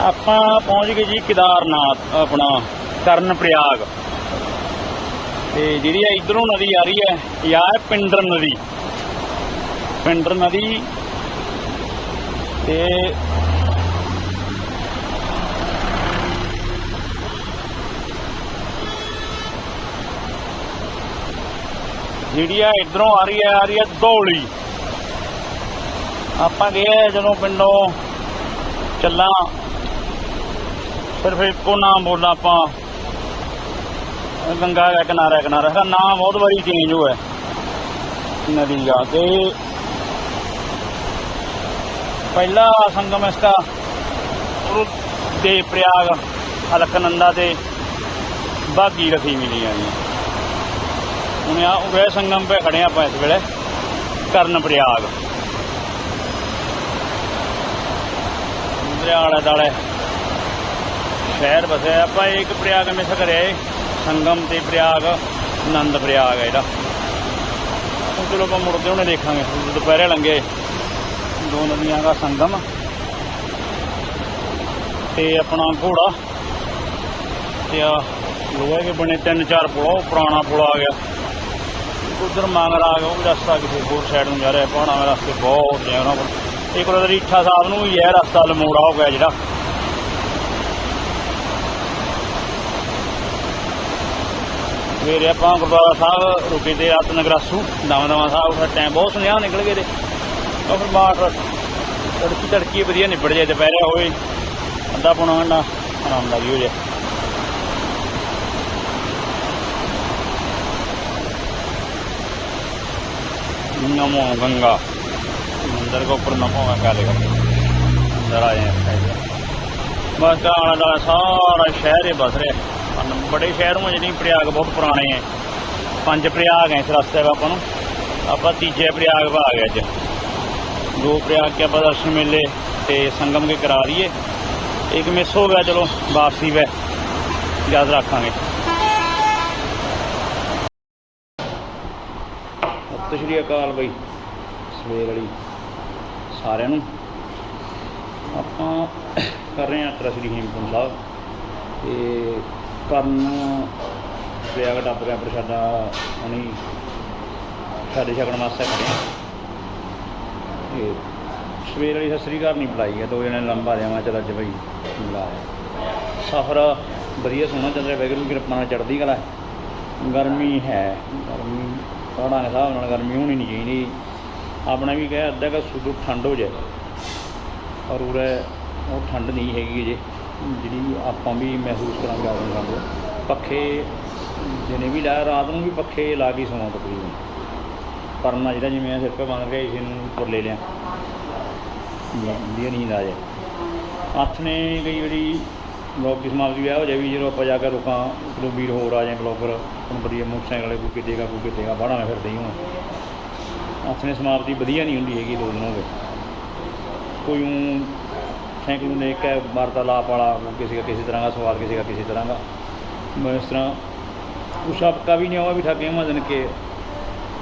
ਆਪਾਂ ਪਹੁੰਚ ਗਏ ਜੀ ਕੇਦਾਰਨਾਥ, ਆਪਣਾ ਕਰਨ ਪ੍ਰਯਾਗ ਤੇ ਜਿਹੜੀ ਆ ਇਧਰੋਂ ਨਦੀ ਆ ਰਹੀ ਹੈ, ਇਹ ਆ ਹੈ ਪਿੰਡਰ ਨਦੀ। ਪਿੰਡਰ ਨਦੀ ਤੇ ਜਿਹੜੀ ਆ ਇਧਰੋਂ ਆ ਰਹੀ ਹੈ, ਆ ਰਹੀ ਹੈ ਧੌਲੀ। ਆਪਾਂ ਗਏ ਜਦੋਂ ਪਿੰਡੋਂ ਚੱਲਾਂ ਸਿਰਫ ਇੱਕੋ ਨਾਮ ਬੋਲਣਾ ਆਪਾਂ। ਗੰਗਾ ਦਾ ਕਿਨਾਰਾ ਕਿਨਾਰਾ। ਦਾ ਨਾਮ ਬਹੁਤ ਵਾਰੀ ਚੇਂਜ ਹੋਇਆ। ਨਦੀ ਦਾ ਤੇ ਪਹਿਲਾ ਸੰਗਮ ਇਸਕਾ ਗੁਰੂ ਦੇ ਪ੍ਰਯਾਗ ਅਲਕਨੰਦਾ ਤੇ ਬਾਗੀ ਰਖੀ ਮਿਲੀ ਆ ਜੀ। ਹੁਣ ਆ ਉਹ ਸੰਗਮ 'ਤੇ ਖੜੇ ਆਪਾਂ ਇਸ ਵੇਲੇ, ਕਰਨ ਪ੍ਰਯਾਗ। ਦਰਿਆ ਆਲੇ ਦਾਲੇ ਸ਼ਹਿਰ ਵਸਿਆ ਆਪਾਂ ਇੱਕ ਪ੍ਰਯਾਗ ਮਿਸ ਕਰਿਆ ਏ। ਸੰਗਮ ਤੇ ਪ੍ਰਯਾਗ, ਆਨੰਦ ਪ੍ਰਯਾਗ ਹੈ ਜਿਹੜਾ। ਹੁਣ ਚਲੋ ਆਪਾਂ ਮੁੜ ਕੇ ਹੁਣੇ ਦੇਖਾਂਗੇ। ਦੁਪਹਿਰੇ ਲੰਗੇ ਦੋ ਨਦੀਆਂ ਦਾ ਸੰਗਮ। ਤੇ ਆਪਣਾ ਘੋੜਾ। ਤੇ ਆ ਲੋਹੇ ਦੇ ਬਣੇ ਤਿੰਨ ਚਾਰ ਪੁਲ, ਉਹ ਪੁਰਾਣਾ ਪੁਲ ਆ ਗਿਆ। ਉਧਰ ਮੰਗਰ ਆ ਗਿਆ, ਉਹ ਵੀ ਰਸਤਾ ਕਿਸੇ ਹੋਰ ਸਾਈਡ ਨੂੰ ਜਾ ਰਿਹਾ। ਪਹਾੜਾਂ ਰਸਤੇ ਬਹੁਤ ਨੇ ਉਹਨਾਂ ਕੋਲ। ਇੱਕ ਉਧਰ ਰੀਠਾ ਸਾਹਿਬ ਨੂੰ ਵੀ ਹੈ, ਰਸਤਾ ਲਮੋੜਾ ਹੋ ਗਿਆ ਜਿਹੜਾ। ਸਵੇਰੇ ਆਪਾਂ ਗੁਰਦੁਆਰਾ ਸਾਹਿਬ ਰੁਕੇ ਤੇ ਰਤ ਨਗਰਾਸੂ ਨਵਾਂ ਨਵਾਂ ਸਾਹਿਬ ਫਿਰ ਟਾਈਮ ਬਹੁਤ ਸੁਨੇਹਾ ਨਿਕਲ ਗਏ ਤੇ ਉਹ ਫਿਰ ਬਾਹਰ ਤੜਕੀ ਤੜਕੀ ਵਧੀਆ ਨਿਬੜ ਜਾਏ ਦੁਪਹਿਰੇ ਹੋਏ ਅੱਧਾ ਪੌਣਾ ਘੰਟਾ ਆਰਾਮ ਲੱਗੀ ਹੋ ਜਾਏ नमो गंगा मंदिर के ऊपर नमो गंगा लिखा अंदर आ जाए बस का आला दुआला सारा शहर ही बस रहा ਬੜੇ ਸ਼ਹਿਰੋਂ ਆ ਜਿਹੜੀ ਪ੍ਰਿਆਗ ਬਹੁਤ ਪੁਰਾਣੇ ਆ। ਪੰਜ ਪ੍ਰਿਆਗ ਐ ਇਸ ਰਸਤੇ 'ਤੇ ਆਪਾਂ ਨੂੰ। ਆਪਾਂ ਤੀਜੇ ਪ੍ਰਿਆਗ ਵਾ ਆ ਗਏ ਅੱਜ। ਦੋ ਪ੍ਰਯਾਗ ਕੇ ਆਪਾਂ ਦਰਸ਼ਨ ਮੇਲੇ ਤੇ ਸੰਗਮ ਕੇ ਕਰਾ ਲਈਏ ਇੱਕ ਮਿਸ ਹੋ ਗਿਆ, ਚਲੋ ਵਾਪਸੀ ਵੇ। ਯਾਦ ਰੱਖਾਂਗੇ। ਸਤਿ ਸ਼੍ਰੀ ਅਕਾਲ ਬਈ। ਸਵੇਰ ਵਾਲੀ ਸਾਰਿਆਂ ਨੂੰ। ਆਪਾਂ ਕਰ ਰਹੇ ਹਾਂ ਯਾਤਰਾ ਸ਼੍ਰੀ ਹੇਮਕੁੰਟ ਸਾਹਿਬ। ਤੇ ਕਰਨ ਪਿਆ ਪ੍ਰਯਾਗ ਟੱਪ ਗਿਆ ਪ੍ਰਸ਼ਾਦਾ ਹੁਣੀ ਸਾਡੇ ਛਕਣ ਵਾਸਤੇ ਖੜੇ ਹਾਂ ਤੇ ਸਵੇਰ ਵਾਲੀ ਸਤਿ ਸ਼੍ਰੀ ਨਹੀਂ ਬੁਲਾਈ ਹੈ ਦੋ ਜਣੇ ਲੰਬਾ ਰਿਹਾ ਚਲ ਅੱਜ ਬਈ ਬੁਲਾਇਆ ਸਫ਼ਰ ਵਧੀਆ ਸੋਹਣਾ ਚੱਲ ਰਿਹਾ ਵੈਗਰੂ ਦੀ ਕਿਰਪਾ ਨਾਲ ਚੜ੍ਹਦੀ ਕਲਾ ਗਰਮੀ ਹੈ, ਗਰਮੀ ਪਹਾੜਾਂ ਦੇ ਹਿਸਾਬ ਨਾਲ ਗਰਮੀ ਹੋਣੀ ਨਹੀਂ ਚਾਹੀਦੀ। ਆਪਣਾ ਵੀ ਕਹਿ, ਅੱਧਾ ਕਿ ਸੁਦੂ ਠੰਡ ਹੋ ਜਾਏ। ਪਰ ਉਰੇ ਉਹ ਠੰਡ ਨਹੀਂ ਹੈਗੀ ਜੇ ਜਿਹੜੀ ਆਪਾਂ ਵੀ ਮਹਿਸੂਸ ਕਰਾਂਗੇ ਆਪਣੇ ਠੰਡ ਪੱਖੇ ਜਿਹਨੇ ਵੀ ਲਾਇਆ ਰਾਤ ਨੂੰ ਵੀ ਪੱਖੇ ਲਾ ਕੇ ਸੌਂ ਤਕਰੀਬਨ। ਪਰਨਾ ਜਿਹੜਾ ਜਿਵੇਂ ਸਿਰ 'ਤੇ ਬੰਨ ਗਿਆ ਇਸੇ ਨੂੰ ਉੱਪਰ ਲੈ ਲਿਆ। ਵਧੀਆ ਨੀਂਦ ਆ ਜਾਏ। ਹੱਥ ਨੇ ਕਈ ਵਾਰੀ ਬਲੌਗ ਦੀ ਸਮਾਪਤੀ ਵਿਆਹ ਹੋ ਜਾਏ ਵੀ ਜਦੋਂ ਆਪਾਂ ਜਾ ਕੇ ਰੁਕਾਂ ਇੱਕ ਦੋ ਵੀਰ ਹੋਰ ਆ ਜਾਏ ਬਲੌਗਰ ਹੁਣ ਵਧੀਆ ਮੋਟਰਸਾਈਕਲ ਵਾਲੇ ਕੋਈ ਕਿਤੇਗਾ ਕੋਈ ਕਿਤੇਗਾ ਬਾਹਰਾਂ ਮੈਂ ਫਿਰਦੇ ਹੀ ਹਾਂ ਹੱਥ ਨੇ ਸਮਾਪਤੀ ਵਧੀਆ ਨਹੀਂ ਹੁੰਦੀ ਹੈਗੀ ਦੋ ਦਿਨ ਹੋ ਗਏ ਕੋਈ ਊਂ ਸਾਈਕਲ ਨੂੰ ਦੇਖ ਕੇ ਵਾਰਤਾਲਾਪ ਵਾਲਾ वो किसी का किसी तरह का सवाल किसी का किसी तरह का मैं इस तरह उस आपका भी नहीं होगा भी ठगे मदन के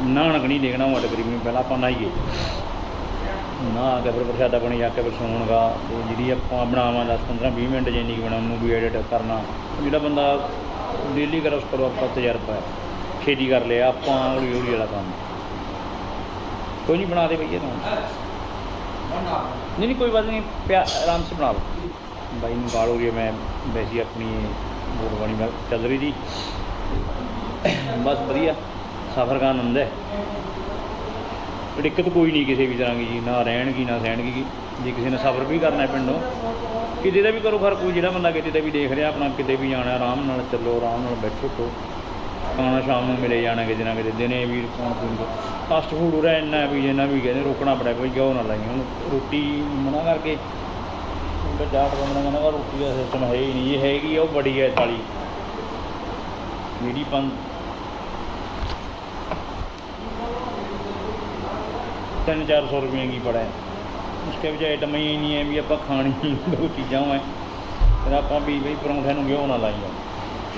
ਨਹਾਉਣ ਨਹੀਂ ਦੇਖਣਾ ਉਹ ਤਕਰੀਬਨ ਪਹਿਲਾਂ ਆਪਾਂ ਨਹਾਈਏ ਨਾ ਕੇ ਫਿਰ ਪ੍ਰਸ਼ਾਦਾ ਬਣੀ ਜਾ ਕੇ ਫਿਰ ਸੌਣਗਾ ਤੇ ਜਿਹੜੀ ਆਪਾਂ ਬਣਾਵਾਂ 10 15 20 ਮਿੰਟ ਜਿੰਨੀ ਕੁ ਬਣਾਉਣ ਨੂੰ ਵੀ ਐਡਿਟ ਕਰਨਾ ਜਿਹੜਾ ਬੰਦਾ ਡੇਲੀ ਕਰ ਉਸ ਕਰੋ ਆਪਾਂ ਤਜਰਬਾ ਹੈ ਖੇਤੀ ਕਰ ਲਿਆ ਆਪਾਂ ਹੌਲੀ ਹੌਲੀ ਵਾਲਾ ਕੰਮ ਕੋਈ ਨਹੀਂ ਬਣਾ ਦੇ ਭਈਏ ਤੂੰ नहीं नहीं कोई बात नहीं प्या- आराम से बना लो भाई ਨੂੰ ਗਾਲ ਹੋ ਰਹੀ ਹੈ ਮੈਂ ਵੈਸੀ ਆਪਣੀ ਗੁਰਬਾਣੀ ਨਾਲ ਚੱਲ ਰਹੀ ਜੀ ਬਸ ਵਧੀਆ ਸਫ਼ਰ ਦਾ ਆਨੰਦ ਹੈ ਦਿੱਕਤ ਕੋਈ ਨਹੀਂ ਕਿਸੇ ਵੀ ਤਰ੍ਹਾਂ ਦੀ ਜੀ ਨਾ ਰਹਿਣਗੀ ਨਾ ਸਹਿਣਗੀ ਜੇ ਕਿਸੇ ਨੇ ਸਫ਼ਰ ਵੀ ਕਰਨਾ ਹੈ ਪਿੰਡੋਂ ਕਿਤੇ ਦਾ ਵੀ ਕਰੋ ਫਰਕ ਕੋਈ ਜਿਹੜਾ ਬੰਦਾ ਕਿਤੇ ਦਾ ਵੀ ਦੇਖ ਰਿਹਾ ਆਪਣਾ ਕਿਤੇ ਵੀ ਜਾਣਾ ਆਰਾਮ ਨਾਲ ਚੱਲੋ ਆਰਾਮ ਨਾਲ ਬੈਠੋ ਤੋ ਖਾਣਾ ਸ਼ਾਮ ਨੂੰ ਮਿਲੇ ਜਾਣਾ ਕਿਤੇ ਨਾ ਕਿਤੇ, ਦਿਨੇ ਵੀ ਖਾਣ ਪੀਣ ਦਾ ਫਾਸਟ ਫੂਡ ਉਰਾ ਇੰਨਾ ਵੀ, ਜਿੰਨਾ ਵੀ ਕਹਿੰਦੇ ਰੋਕਣਾ ਪੜਿਆ ਕੋਈ ਜੋ ਨਾ ਲਾਈ ਹੁਣ ਰੋਟੀ ਮਨਾ ਕਰਕੇ ਉਹਦਾ ਜਾਟ ਬੰਦਾ ਕਹਿੰਦਾ ਰੋਟੀ ਦਾ ਸਿਸਟਮ ਹੈ ਹੀ ਨਹੀਂ। ਇਹ ਹੈਗੀ ਆ, ਉਹ ਬੜੀ ਹੈ ਥਾਲੀ ਜਿਹੜੀ ਪੰਜ ਤਿੰਨ ਚਾਰ ਸੌ ਰੁਪਏ ਕੀ ਪੜਾ ਹੈ ਉਸਕੇ ਵਿੱਚ ਆਈਟਮ ਹੀ ਨਹੀਂ ਹੈ ਵੀ ਆਪਾਂ ਖਾਣੀ ਦੋ ਚੀਜ਼ਾਂ ਹੋਏ ਫਿਰ ਆਪਾਂ ਵੀ ਬਈ ਪਰੌਂਠੇ ਨੂੰ ਗਿਓ ਨਾ ਲਾਈਓ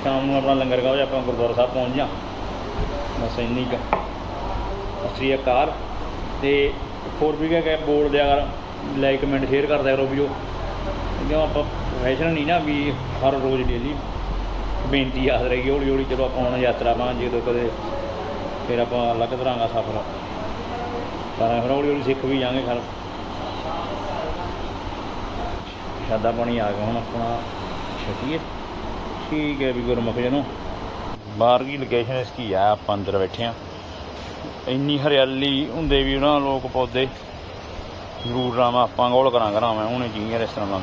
ਸ਼ਾਮ ਨੂੰ ਆਪਣਾ ਲੰਗਰ ਖਾਓ ਜਾਂ ਆਪਾਂ ਗੁਰਦੁਆਰਾ ਸਾਹਿਬ ਪਹੁੰਚ ਜਾ ਬਸ ਇੰਨੀ ਕੁ। ਸਤਿ ਸ਼੍ਰੀ ਅਕਾਲ। ਤੇ ਹੋਰ ਵੀ ਕਿਆ ਕਿ ਬੋਰਡ ਦਿਆ ਕਰ ਲਾਈਕ ਕਮੈਂਟ ਸ਼ੇਅਰ ਕਰਦਾ ਕਰੋ ਵੀਡੀਓ ਕਿਉਂ ਆਪਾਂ ਪ੍ਰੋਫੈਸ਼ਨਲ ਨਹੀਂ ਨਾ ਵੀ ਹਰ ਰੋਜ਼ ਡੇਲੀ ਬੇਨਤੀ ਯਾਦ ਰਹੇਗੀ ਹੌਲੀ ਹੌਲੀ ਚਲੋ ਆਪਾਂ ਹੁਣ ਯਾਤਰਾ ਪਾਂ ਜਦੋਂ ਕਦੇ ਫਿਰ ਆਪਾਂ ਅਲੱਗ ਤਰ੍ਹਾਂ ਦਾ ਸਫ਼ਰ ਕਰਾਂ ਫਿਰ ਹੌਲੀ ਹੌਲੀ ਸਿੱਖ ਵੀ ਜਾਵਾਂਗੇ ਖਰ। ਸਾਦਾ ਪਾਣੀ ਆ ਗਿਆ ਹੁਣ ਆਪਣਾ, ਛਕੀਏ। ਠੀਕ ਹੈ ਵੀ ਗੁਰਮੁਖ ਜੀ ਨੂੰ ਬਾਹਰ ਦੀ ਲੋਕੇਸ਼ਨ ਇਸ ਕੀ ਆ? ਆਪਾਂ ਅੰਦਰ ਬੈਠੇ ਆ ਇੰਨੀ ਹਰਿਆਲੀ ਹੁੰਦੇ ਵੀ ਉਹਨਾਂ ਲੋਕ ਪੌਦੇ। ਜ਼ਰੂਰ ਰਾਵਾਂ, ਆਪਾਂ ਗੋਲ ਕਰਾਂ ਕਰਾਵਾਂ ਉਹਨੇ ਜੀਆਂ ਇਸ ਤਰ੍ਹਾਂ ਦਾ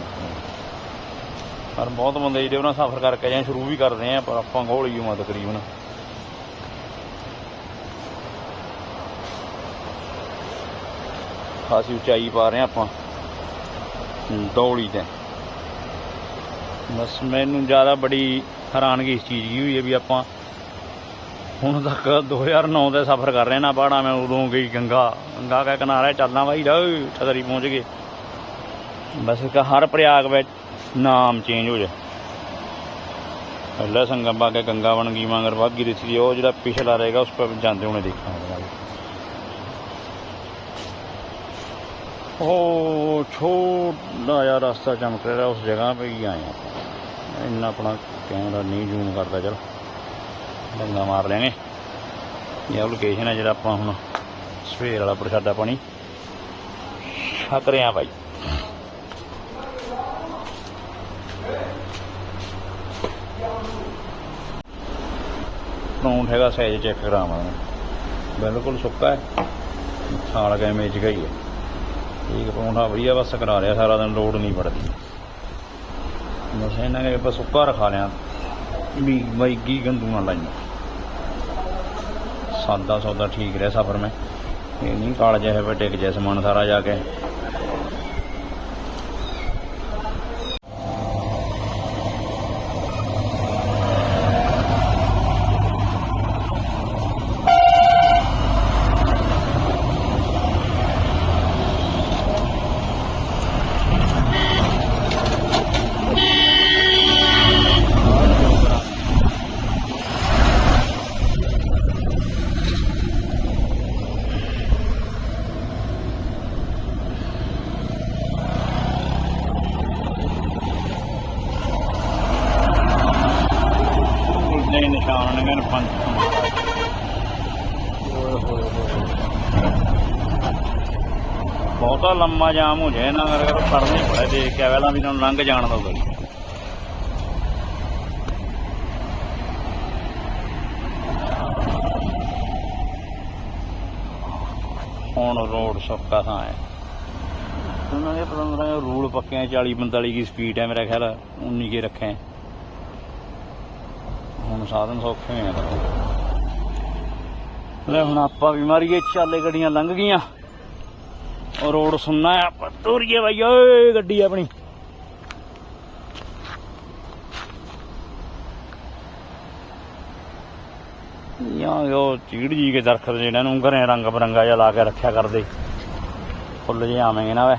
ਪਰ ਬਹੁਤ ਬੰਦੇ ਜਿਹੜੇ ਉਹਨਾਂ ਸਫ਼ਰ ਕਰਕੇ ਜਾਂ ਸ਼ੁਰੂ ਵੀ ਕਰਦੇ ਆ, ਪਰ ਆਪਾਂ ਗੋਲ ਹੀ ਹਾਂ ਤਕਰੀਬਨ। ਖਾਸੀ ਉਚਾਈ ਪਾ ਰਹੇ ਆ ਆਪਾਂ। ਦੌੜੀ ਤੇ। ਬਸ ਮੈਨੂੰ ਜ਼ਿਆਦਾ ਬੜੀ ਹੈਰਾਨਗੀ ਇਸ ਚੀਜ਼ ਦੀ ਹੋਈ ਹੈ ਵੀ ਆਪਾਂ ਹੁਣ ਤੱਕ 2009 ਦਾ ਸਫ਼ਰ ਕਰ ਰਹੇ ਨਾ ਪਹਾੜਾਂ ਮੈਂ ਉਦੋਂ ਗਈ ਗੰਗਾ ਗੰਗਾ ਕਾ ਕਿਨਾਰੇ ਚੱਲਣਾ ਬਾਈ ਰੇ ਠਦਰੀ ਪਹੁੰਚ ਗਏ ਬਸ ਇੱਕ ਹਰ ਪ੍ਰਯਾਗ ਵਿੱਚ ਨਾਮ ਚੇਂਜ ਹੋ ਜਾ ਪਹਿਲਾ ਸੰਗਮ ਬਾਗੇ ਗੰਗਾ ਬਣ ਗਈ, ਮਗਰ ਵਾਗੀ ਰਿਥੀ ਉਹ ਜਿਹੜਾ ਪਿਛਲਾ ਰਹੇਗਾ, ਉਸ ਪਰ ਜਾਂਦੇ ਹੋਣੇ ਦੇਖਾਂਗੇ। ਉਹ ਛੋਟਾ ਜਿਹਾ ਰਸਤਾ ਚਮਕ ਰਿਹਾ, ਉਸ ਜਗ੍ਹਾ 'ਤੇ ਹੀ ਆਏ ਆਪਾਂ। ਇੰਨਾ ਆਪਣਾ ਕੈਮਰਾ ਨਹੀਂ ਜ਼ੂਮ ਕਰਦਾ, ਚਲ। ਡੰਗਾ ਮਾਰ ਲੈਣੇ ਇਹ ਲੋਕੇਸ਼ਨ ਹੈ ਜਿਹੜਾ ਆਪਾਂ ਹੁਣ ਸਵੇਰ ਵਾਲਾ ਪ੍ਰਸ਼ਾਦਾ ਪਾਣੀ। ਛਕ ਰਹੇ ਆ ਬਾਈ। ਪਰੌਂਠ ਹੈਗਾ ਸਾਈਜ਼ ਚੈੱਕ ਕਰਾਵਾਂ ਬਿਲਕੁਲ ਸੁੱਕਾ ਹੈ। ਸਾਲ ਕੇ ਮੇਜ ਗਈ ਹੈ। ਠੀਕ ਪਰੌਂਠਾ ਵਧੀਆ ਬਸ ਕਰਾ ਲਿਆ, ਸਾਰਾ ਦਿਨ ਲੋਡ ਨਹੀਂ ਪੜਦੀ। ਬਸ ਇਹਨਾਂ ਕੇ ਬਸ ਸੁੱਕਾ ਰਖਾ ਲਿਆ। ਵੀ ਮੈਗੀ ਗੰਦੂ ਨਾ ਲਾਈ ਸਾਦਾ ਸੌਦਾ ਠੀਕ ਰਿਹਾ ਸਫਰ ਮੈਂ। ਇਹ ਨਹੀਂ ਕਾਲ ਜਿਹੇ ਪੇ ਟਿਕ ਜੇ ਸਮਾਨ ਸਾਰਾ ਜਾ ਕੇ ਦੇ ਨਿਸ਼ਾਨ ਨੇ ਕਹਿੰਦੇ ਪੰਜ ਬਹੁਤਾ ਲੰਮਾ ਜਾਮ ਹੋ ਜਾਏ ਨਾ, ਅਗਰ ਫੜਨੇ ਪੜੇ ਦੇਖ ਕੇ ਪਹਿਲਾਂ ਵੀ ਇਹਨਾਂ ਨੂੰ ਲੰਘ ਜਾਣ ਦਾ ਗਲੀ ਹੁਣ ਰੋਡ ਸੌਕਾ ਥਾਂ ਹੈ। ਉਹਨਾਂ ਦੇ ਪਤੰਦਰਾ ਰੂਲ ਪੱਕੇ ਆ 40 45 ਦੀ ਸਪੀਡ ਹੈ ਮੇਰਾ ਖਿਆਲ 19 ਕੇ ਰੱਖੇ ਹੁਣ ਸਾਧਨ ਸੌਖੇ ਹੋਏ ਆ। ਲੈ ਹੁਣ ਆਪਾਂ ਵੀ ਮਾਰੀਏ, ਚਾਲੇ ਗੱਡੀਆਂ ਲੰਘ ਗਈਆਂ। ਉਹ ਰੋਡ ਸੁਣਨਾ ਆਪਾਂ ਤੋਰੀਏ ਬਾਈ, ਓਏ ਗੱਡੀ ਆਪਣੀ। ਯਾ ਉਹ ਚੀੜ ਜੀ ਕੇ ਦਰਖਤ ਜਿਹਨਾਂ ਨੂੰ ਘਰੇ ਰੰਗ ਬਰੰਗਾ ਜਿਹਾ ਲਾ ਕੇ ਰੱਖਿਆ ਕਰਦੇ। ਫੁੱਲ ਜੇ ਆਵੇਂਗੇ ਨਾ ਵੇ।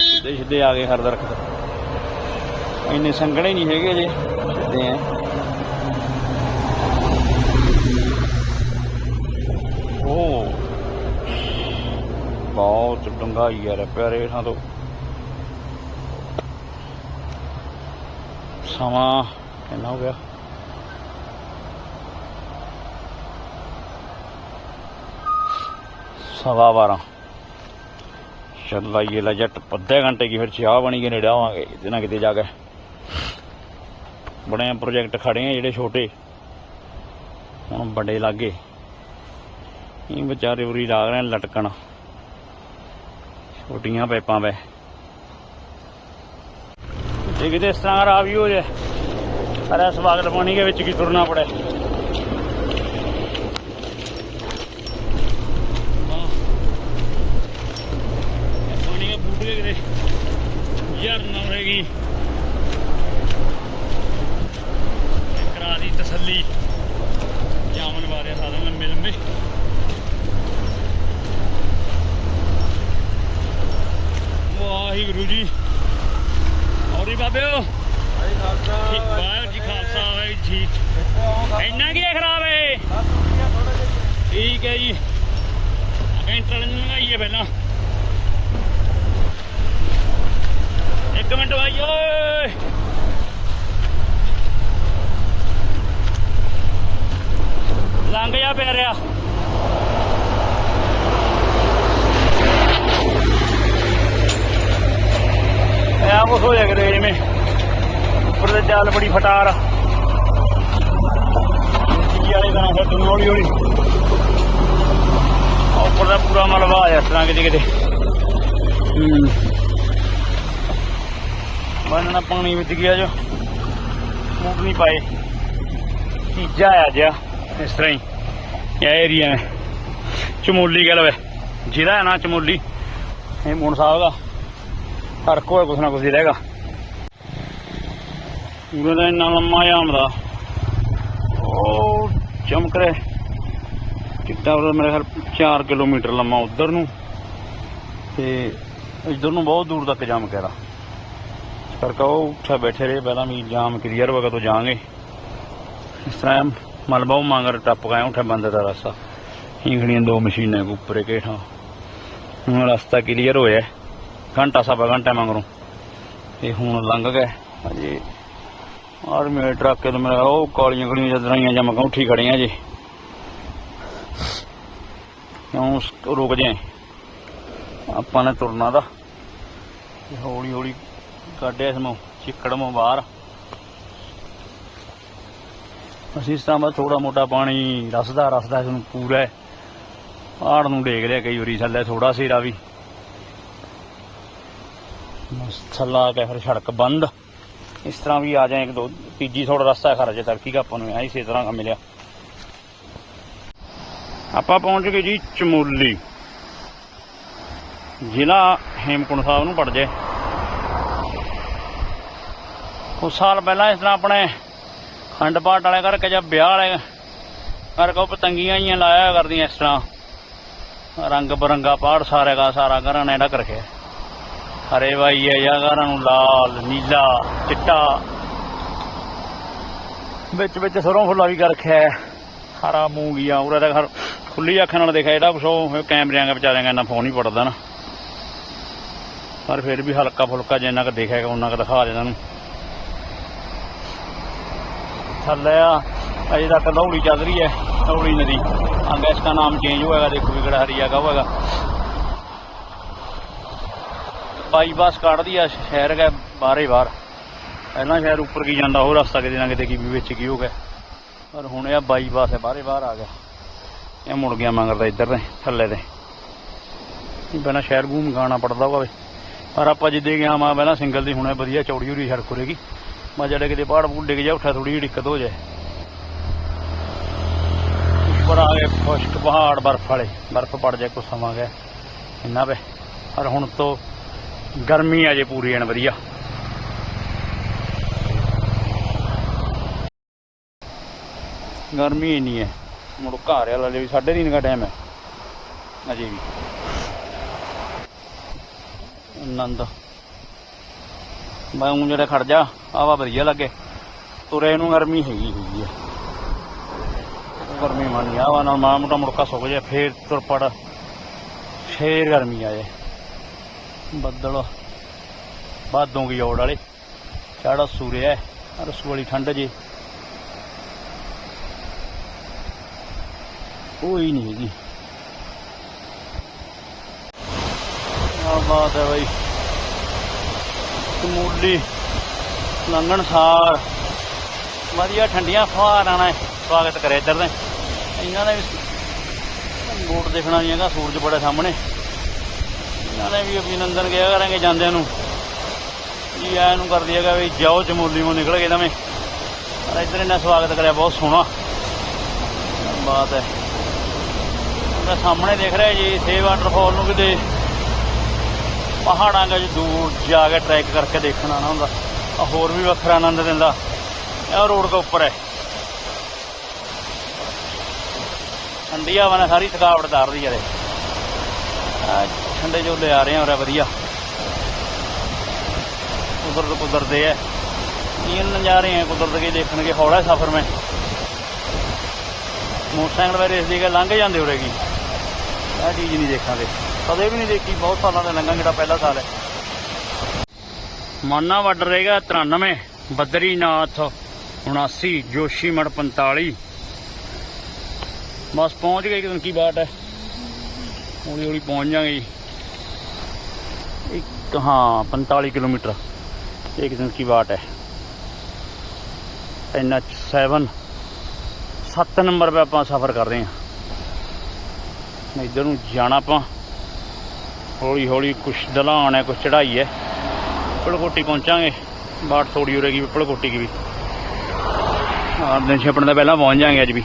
ਸਿੱਧੇ ਸਿੱਧੇ ਆ ਗਏ ਹਰ ਦਰਖਤ। ਇੰਨੇ ਸੰਘਣੇ ਨਹੀਂ ਹੈਗੇ ਜੇ ਸਿੱਧੇ ਆ। ਬਹੁਤ ਡੰਗਾਈ ਯਾਰ, ਪਿਆਰੇ ਥਾਂ ਤੋਂ। ਸਮਾਂ ਕਿੰਨਾ ਹੋ ਗਿਆ? ਸਵਾ ਬਾਰਾਂ। ਚੱਲ ਲਾਈਏ ਲਾ ਜੱਟ, ਅੱਧੇ ਘੰਟੇ ਕੀ ਫਿਰ ਚਾਹ ਬਣੀ ਕੇ ਨੇੜੇ ਆਵਾਂਗੇ, ਕਿਤੇ ਨਾ ਕਿਤੇ ਜਾ ਕੇ। ਬੜੇ ਪ੍ਰੋਜੈਕਟ ਖੜੇ ਆ ਜਿਹੜੇ ਛੋਟੇ। ਹੁਣ ਵੱਡੇ ਲੱਗੇ। ਇਹ ਵਿਚਾਰੇ ਉਰੀ ਲਾਗ ਰਹੇ ਲਟਕਣ। ਛੋਟੀਆਂ ਪਾਈਪਾਂ ਵੇ। ਜੇ ਕਿਤੇ ਇਸ ਤਰ੍ਹਾਂ ਆ ਵੀ ਹੋ ਜਾਏ। ਅਰੇ ਸਵਾਗਤ ਪਾਣੀ ਦੇ ਵਿੱਚ ਕੀ ਤੁਰਨਾ ਪੜੇ ਪਾਣੀ ਦਾ ਫੂਟ ਕਿਤੇ। ਯਾਰ ਨਾ ਰਹੇਗੀ ਕਰਾ ਦੀ ਤਸੱਲੀ। ਜੀ ਬਾਬਿਓ ਵਾਹਿਗੁਰੂ ਜੀ ਖਾਲਸਾ ਵਾਹਿਗੁਰੂ ਠੀਕ। ਇੰਨਾ ਕੀ ਖਰਾਬ ਹੈ। ਠੀਕ ਹੈ ਜੀ। ਇੰਟਰਨ ਨੂੰ ਲਗਾਈਏ ਪਹਿਲਾਂ। ਇੱਕ ਮਿੰਟ ਵਾਈ ਓਏ। ਲੰਘ ਜਾ ਪਿਆ ਰਿਹਾ ਜਿਵੇਂ। ਉੱਪਰ ਤੇ ਚੱਲ ਬੜੀ ਫਟਾਰ ਕੀ ਵਾਲੇ ਦਾ ਹੌਲੀ ਹੌਲੀ। ਆਹ ਉੱਪਰ ਦਾ ਪੂਰਾ ਮਲਬਾ ਆ ਇਸ ਤਰ੍ਹਾਂ ਕਿਤੇ ਕਿਤੇ। ਹੂੰ। ਬੰਨਣਾ ਪਾਣੀ ਵਿੱਚ ਗਿਆ ਜੋ। ਮੂਡ ਨਹੀਂ ਪਾਏ। ਤੀਜਾ ਆ ਜਿਆ ਇਸ ਤਰ੍ਹਾਂ ਹੀ। ਇਹ ਏਰੀਆ ਹੈ ਚਮੋਲੀ ਗੱਲ ਵੇ। ਜਿਹੜਾ ਹੈ ਨਾ ਚਮੋਲੀ। ਇਹ ਮੂਨ ਸਾਹਿਬ ਦਾ। ਹਰ ਕੋਈ ਕੁਛ ਨਾ ਕੁਛ ਹੀ ਰਹੇਗਾ। ਪੂਰਾ ਦਾ ਇੰਨਾ ਲੰਮਾ ਜਾਮ ਦਾ। ਉਹ ਚਮਕ ਰਿਹਾ ਕਿੱਡਾ ਉਹ ਮੇਰੇ ਖਿਆਲ 4 ਕਿਲੋਮੀਟਰ ਲੰਮਾ ਉਧਰ ਨੂੰ। ਤੇ ਇਧਰ ਨੂੰ ਬਹੁਤ ਦੂਰ ਤੱਕ ਜਾਮ ਕਰਾ ਕਰਕੇ ਉਹ ਉੱਥੇ ਬੈਠੇ ਰਹੇ, ਪਹਿਲਾਂ ਵੀ ਜਾਮ ਕਲੀਅਰ ਵਗਾ ਤੋਂ ਜਾਾਂਗੇ ਇਸ ਤਰ੍ਹਾਂ ਮਲਬਾ ਉਹ ਮੰਗਰ ਟੱਪ ਗਏ ਉੱਥੇ ਬੰਦ ਦਾ ਰਸਤਾ। ਇੰਗੜੀਆਂ ਦੋ ਮਸ਼ੀਨਾਂ ਕੋ ਉੱਪਰ ਕੇ ਠਾ ਹੁਣ ਰਸਤਾ ਕਲੀਅਰ ਹੋਇਆ ਘੰਟਾ ਸਵਾ ਘੰਟਾ ਮੰਗਰੋਂ। ਤੇ ਹੁਣ ਲੰਘ ਗਏ। ਅਜੇ ਆਰਮੀ ਟਰੱਕ ਤੇ ਮੇਰਾ ਉਹ ਕਾਲੀਆਂ ਗਲੀਆਂ ਜਦਰਾਈਆਂ ਜਾਂ ਮਕਾਂ ਉੱਠੀ ਖੜੀਆਂ ਜੀ। ਕਿਉਂ ਰੁਕ ਜਾਏ? ਆਪਾਂ ਨੇ ਤੁਰਨਾ ਦਾ ਹੌਲੀ ਹੌਲੀ ਕੱਢਿਆ ਇਸ ਨੂੰ ਚਿੱਕੜ ਮੋਂ ਬਾਹਰ। ਅਸੀਂ ਇਸ ਤਰ੍ਹਾਂ ਥੋੜਾ ਮੋਟਾ ਪਾਣੀ ਰਸਦਾ ਰਸਦਾ ਇਸ ਨੂੰ ਪੂਰਾ ਪਹਾੜ ਨੂੰ ਡੇਗ ਲਿਆ ਕਈ ਵਾਰੀ ਥੱਲੇ ਥੋੜਾ ਸੀਰਾ ਵੀ। ਬਸ ਥੱਲਾ ਆ ਕੇ ਫਿਰ ਸੜਕ ਬੰਦ। ਇਸ ਤਰ੍ਹਾਂ ਵੀ ਆ ਜਾਏ ਇੱਕ ਦੋ, ਤੀਜੀ ਥੋੜਾ ਰਸਤਾ ਖਰ ਜੇ ਤੜਕੀ ਕਾ ਆਪਾਂ ਨੂੰ ਐ ਇਸੇ ਤਰ੍ਹਾਂ ਮਿਲਿਆ। ਆਪਾਂ ਪਹੁੰਚ ਗਏ ਜੀ ਚਮੋਲੀ। ਜ਼ਿਲ੍ਹਾ ਹੇਮਕੁੰਟ ਸਾਹਿਬ ਨੂੰ ਪੜ ਜੇ ਕੁਝ ਸਾਲ ਪਹਿਲਾਂ ਇਸ ਤਰ੍ਹਾਂ ਆਪਣੇ ਖੰਡ ਪਾਠ ਵਾਲੇ ਕਰਕੇ ਜਾਂ ਵਿਆਹ ਵਾਲੇ ਕਰਕੇ ਉਹ ਪਤੰਗੀਆਂ ਹੀ ਲਾਇਆ ਕਰਦੀਆਂ ਇਸ ਤਰ੍ਹਾਂ। ਰੰਗ ਬਰੰਗਾ ਪਾੜ ਸਾਰੇ ਦਾ, ਸਾਰਾ ਘਰਾਂ ਨੇ ਢੱਕ ਰੱਖਿਆ ਹਰੇ ਵਾਈ ਹੈ ਜਾਂ ਨੂੰ ਲਾਲ, ਨੀਲਾ, ਚਿੱਟਾ। ਵਿੱਚ ਵਿੱਚ ਸਰੋਂ ਫੁੱਲਾ ਵੀ ਕਰ ਰੱਖਿਆ ਹੈ। ਹਰਾ ਮੂੰਗੀਆਂ ਉਰੇ ਦਾ ਘਰ ਖੁੱਲੀ ਅੱਖਾਂ ਨਾਲ ਦੇਖਿਆ, ਜਿਹੜਾ ਕੁਛ ਕੈਮਰਿਆਂ ਦਾ ਵਿਚਾਰਿਆਂ ਦਾ ਇੰਨਾ ਫੋਨ ਹੀ ਪੜਦਾ ਨਾ। ਪਰ ਫਿਰ ਵੀ ਹਲਕਾ ਫੁਲਕਾ ਜਿੰਨਾ ਕੁ ਦੇਖਿਆ ਉਹਨਾਂ ਕੁ ਦਿਖਾ ਦੇ ਨੂੰ ਥੱਲੇ ਆ, ਅਜੇ ਤੱਕ ਲੌੜੀ ਚੱਲ ਰਹੀ ਹੈ, ਲੌੜੀ ਨਦੀ। ਆਂਗਾ ਇਸ ਦਾ ਨਾਮ ਚੇਂਜ ਹੋਏਗਾ ਦੇਖੋ ਵੀ ਕਿਹੜਾ ਹਰੀਆ ਕਾ ਹੋਏਗਾ ਬਾਈਪਾਸ ਕੱਢਦੀ ਆ, ਸ਼ਹਿਰ ਹੈ ਬਾਹਰੇ ਬਾਹਰ। ਪਹਿਲਾਂ ਸ਼ਹਿਰ ਉੱਪਰ ਕੀ ਜਾਂਦਾ, ਉਹ ਰਸਤਾ ਕਿਤੇ ਨਾ ਕਿਤੇ ਕੀ ਵੀ ਵਿੱਚ ਕੀ ਹੋ ਗਿਆ। ਪਰ ਹੁਣ ਇਹ ਬਾਈਪਾਸ ਹੈ, ਬਾਹਰੇ ਬਾਹਰ ਆ ਗਿਆ। ਇਹ ਮੁੜ ਗਿਆ ਮੰਗਰਦਾ ਇੱਧਰ ਦੇ ਥੱਲੇ ਦੇ ਇਹ ਪਹਿਲਾਂ ਸ਼ਹਿਰ ਘੂਮ ਗਾਣਾ ਪੜਦਾ ਹੋਵੇ ਪਰ ਆਪਾਂ ਜਿੱਦੇ ਗਿਆ ਮਾ ਪਹਿਲਾਂ ਸਿੰਗਲ ਦੀ ਹੁਣੇ ਵਧੀਆ ਚੌੜੀ ਹੋਰੀ ਸੜਕ ਹੋਰੇਗੀ ਮੈਂ ਜਿਹੜੇ ਕਿਤੇ ਪਹਾੜ ਪੂੜ ਡਿੱਗ ਜਾ ਉੱਠਾ ਥੋੜੀ ਜਿਹੀ ਦਿੱਕਤ ਹੋ ਜਾਏ। ਉੱਪਰ ਆ ਗਏ ਖੁਸ਼ਕ ਪਹਾੜ ਬਰਫ ਵਾਲੇ। ਬਰਫ ਪੜ ਜਾਏ, ਕੁਛ ਸਮਾਂ ਗਿਆ। ਇੰਨਾ ਵੇ ਪਰ ਹੁਣ ਤੋਂ ਗਰਮੀ ਆ ਜੇ ਪੂਰੀ ਐਨ ਵਧੀਆ। ਗਰਮੀ ਇੰਨੀ ਹੈ ਮੁੜ ਘਰ ਵਾਲਾ ਲਈ ਵੀ 3:30 ਦਾ ਟਾਈਮ ਹੈ ਅਜੇ ਵੀ। ਆਨੰਦ। ਮੈਂ ਉਹ ਜਿਹੜਾ ਖੜ ਜਾ ਆਵਾ ਵਧੀਆ ਲੱਗੇ। ਤੁਰੇ ਨੂੰ ਗਰਮੀ ਹੈਗੀ ਹੈਗੀ ਆ ਗਰਮੀ ਮੰਨ ਆਵਾ ਨਾਲ ਮਾੜਾ ਮੋਟਾ ਮੁੜਕਾ ਸੁੱਕ ਜਾ ਫੇਰ ਤੁਰ ਪੜ। ਫੇਰ ਗਰਮੀ ਆ ਜਾਏ ਬੱਦਲ। ਬਾਦੋਂ ਕੀ ਔੜ ਵਾਲੇ। ਚਾੜਾ ਸੂਰਿਆ ਹੈ। ਰਸੂ ਵਾਲੀ ਠੰਡ ਜੇ। ਕੋਈ ਨਹੀਂ ਹੈਗੀ। ਆ ਬਾਤ ਹੈ ਬਈ। ਸਮੂਲੀ ਲੰਘਣ ਸਾਰ। ਵਧੀਆ ਠੰਡੀਆਂ ਫੁਹਾਰਾਂ ਨਾਲ ਸਵਾਗਤ ਕਰੇ ਇੱਧਰ ਦੇ ਇਹਨਾਂ ਨੇ ਵੀ ਬੋਟ ਦੇਖਣਾ ਨਹੀਂ ਹੈਗਾ, ਸੂਰਜ ਬੜਾ ਸਾਹਮਣੇ। ਇਹਨਾਂ ਨੇ ਵੀ ਅਭਿਨੰਦਨ ਕਿਹਾ ਕਰਾਂਗੇ ਜਾਂਦਿਆਂ ਨੂੰ। ਜੀ ਆਇਆਂ ਨੂੰ ਕਰਦੀ ਹੈਗਾ ਵੀ ਜਾਓ ਚਮੋਲੀ ਮੋਂ ਨਿਕਲ ਗਏ ਨਵੇਂ। ਪਰ ਇੱਧਰ ਇਹਨਾਂ ਸਵਾਗਤ ਕਰਿਆ, ਬਹੁਤ ਸੋਹਣਾ। ਬਾਤ ਹੈ। ਉਹਦਾ ਸਾਹਮਣੇ ਦੇਖ ਰਿਹਾ ਜੀ ਸੇ ਵਾਟਰਫਾਲ ਨੂੰ ਕਿਤੇ ਪਹਾੜਾਂ ਦੇ ਦੂਰ ਜਾ ਕੇ ਟਰੈਕ ਕਰਕੇ ਦੇਖਣਾ ਨਾ ਹੁੰਦਾ। ਹੋਰ ਵੀ ਵੱਖਰਾ ਆਨੰਦ ਦਿੰਦਾ। ਇਹ ਰੋਡ ਦੇ ਉੱਪਰ ਹੈ। ਠੰਡੀ ਹਵਾ ਨੇ ਸਾਰੀ ਥਕਾਵਟ ਉਤਾਰਦੀ ਹੈ ਆ ਠੰਡੇ ਜੋ ਲਿਆ ਰਹੇ ਆ ਉਰੇ ਵਧੀਆ। ਕੁਦਰਤ ਕੁਦਰਤੇ ਹੈ ਇਹ ਨਜ਼ਾਰੇ ਹੈ ਕੁਦਰਤ ਕੇ ਦੇਖਣਗੇ, ਹੌਲਾ ਸਫ਼ਰ ਮੈਂ। ਮੋਟਰਸਾਈਕਲ ਵੇ ਰੇਸ ਦੀ ਕੇ ਲੰਘ ਜਾਂਦੇ ਉਰੇ ਕੀ? ਇਹ ਚੀਜ਼ ਨਹੀਂ ਦੇਖਾਂਗੇ। ਕਦੇ ਵੀ ਨਹੀਂ ਦੇਖੀ, ਬਹੁਤ ਸਾਲਾਂ ਦਾ ਲੰਘਾਂ ਜਿਹੜਾ ਪਹਿਲਾ ਸਾਲ ਹੈ। ਮਾਨਾ ਬਾਰਡਰ ਰਹੇਗਾ 93 ਬਦਰੀਨਾਥ 79 ਜੋਸ਼ੀਮਠ 45 ਬਸ ਪਹੁੰਚ ਗਏ ਕਿਦੋਂ ਕੀ ਬਾਤ ਹੈ? ਹੌਲੀ ਹੌਲੀ ਪਹੁੰਚ ਜਾਾਂਗੇ ਜੀ। ਇੱਕ, ਹਾਂ 45 ਕਿਲੋਮੀਟਰ। ਇੱਕ ਦਿਨ ਕੀ ਬਾਤ ਹੈ। ਐਨ ਐਚ 7 7 ਨੰਬਰ 'ਤੇ ਆਪਾਂ ਸਫ਼ਰ ਕਰ ਰਹੇ ਹਾਂ। ਇੱਧਰ ਨੂੰ ਜਾਣਾ ਆਪਾਂ। ਹੌਲੀ ਹੌਲੀ ਕੁਛ ਢਲਾਣ ਹੈ, ਕੁਛ ਚੜਾਈ ਹੈ। ਪਲਕੋਟੀ ਪਹੁੰਚਾਂਗੇ। ਬਾਟ ਥੋੜੀ ਉਰੇਗੀ ਪਿਪਲਕੋਟੀ ਕੀ ਵੀ। ਆਹ ਦਿਨ ਛਪਣ ਦਾ ਪਹਿਲਾਂ ਪਹੁੰਚ ਜਾਾਂਗੇ ਅੱਜ ਵੀ।